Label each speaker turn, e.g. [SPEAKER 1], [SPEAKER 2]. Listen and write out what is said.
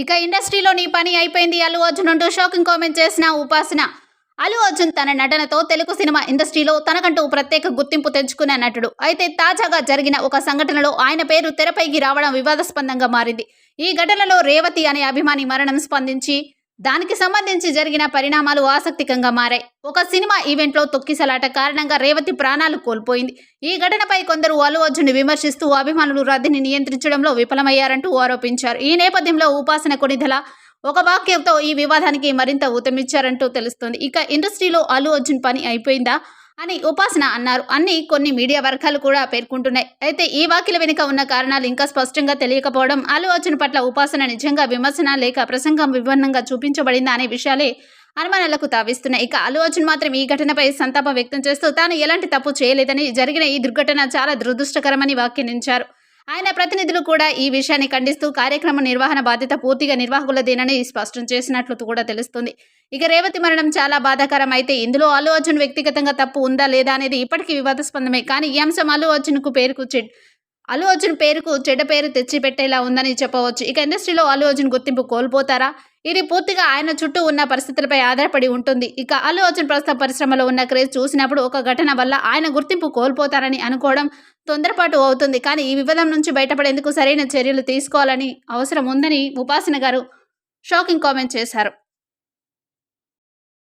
[SPEAKER 1] ఇక ఇండస్ట్రీలో నీ పని అయిపోయింది. అల్లు అర్జున్ అంటూ షాకింగ్ కామెంట్ చేసిన ఉపాసన. అల్లు అర్జున్ తన నటనతో తెలుగు సినిమా ఇండస్ట్రీలో తనకంటూ ప్రత్యేక గుర్తింపు తెచ్చుకున్న నటుడు. అయితే తాజాగా జరిగిన ఒక సంఘటనలో ఆయన పేరు తెరపైకి రావడం వివాదాస్పదంగా మారింది. ఈ ఘటనలో రేవతి అనే అభిమాని మరణం స్పందించి దానికి సంబంధించి జరిగిన పరిణామాలు ఆసక్తికంగా మారాయి. ఒక సినిమా ఈవెంట్లో తొక్కిసలాట కారణంగా రేవతి ప్రాణాలు కోల్పోయింది. ఈ ఘటనపై కొందరు అల్లు అర్జున్ విమర్శిస్తూ అభిమానులు రద్దీని నియంత్రించడంలో విఫలమయ్యారంటూ ఆరోపించారు. ఈ నేపథ్యంలో ఉపాసన కొనిధల ఒక వాక్యంతో ఈ వివాదానికి మరింత ఊతమిచ్చారంటూ తెలుస్తోంది. ఇక ఇండస్ట్రీలో అల్లు అర్జున్ పని అయిపోయిందా? అని ఉపాసన అన్నారు. అన్ని కొన్ని మీడియా వర్గాలు కూడా పేర్కొంటున్నాయి. అయితే ఈ వ్యాఖ్యల వెనుక ఉన్న కారణాలు ఇంకా స్పష్టంగా తెలియకపోవడం అల్లు అర్జున్ పట్ల ఉపాసన నిజంగా విమర్శన లేక ప్రసంగం విభిన్నంగా చూపించబడిందా అనే విషయాలే అనుమానాలకు తావిస్తున్నాయి. ఇక అల్లు అర్జున్ మాత్రం ఈ ఘటనపై సంతాపం వ్యక్తం చేస్తూ తాను ఎలాంటి తప్పు చేయలేదని జరిగిన ఈ దుర్ఘటన చాలా దురదృష్టకరమని వ్యాఖ్యానించారు. ఆయన ప్రతినిధులు కూడా ఈ విషయాన్ని ఖండిస్తూ కార్యక్రమ నిర్వహణ బాధ్యత పూర్తిగా నిర్వాహకులదేనని స్పష్టం చేసినట్లు కూడా తెలుస్తుంది. ఇక రేవతి మరణం చాలా బాధాకరం అయితే ఇందులో అల్లు అర్జున్ వ్యక్తిగతంగా తప్పు ఉందా లేదా అనేది ఇప్పటికీ వివాదాస్పందమే. కానీ ఈ అంశం అల్లు అర్జున్కు పేరుకు అల్లు అర్జున్ పేరుకు చెడ్డ పేరు తెచ్చిపెట్టేలా ఉందని చెప్పవచ్చు. ఇక ఇండస్ట్రీలో అల్లు అర్జున్ గుర్తింపు కోల్పోతారా? ఇది పూర్తిగా ఆయన చుట్టూ ఉన్న పరిస్థితులపై ఆధారపడి ఉంటుంది. ఇక అల్లు అర్జున్ ప్రస్తుత పరిశ్రమలో ఉన్న క్రేజ్ చూసినప్పుడు ఒక ఘటన వల్ల ఆయన గుర్తింపు కోల్పోతారని అనుకోవడం తొందరపాటు అవుతుంది. కానీ ఈ వివాదం నుంచి బయటపడేందుకు సరైన చర్యలు తీసుకోవాలని అవసరం ఉందని ఉపాసన గారు షాకింగ్ కామెంట్ చేశారు.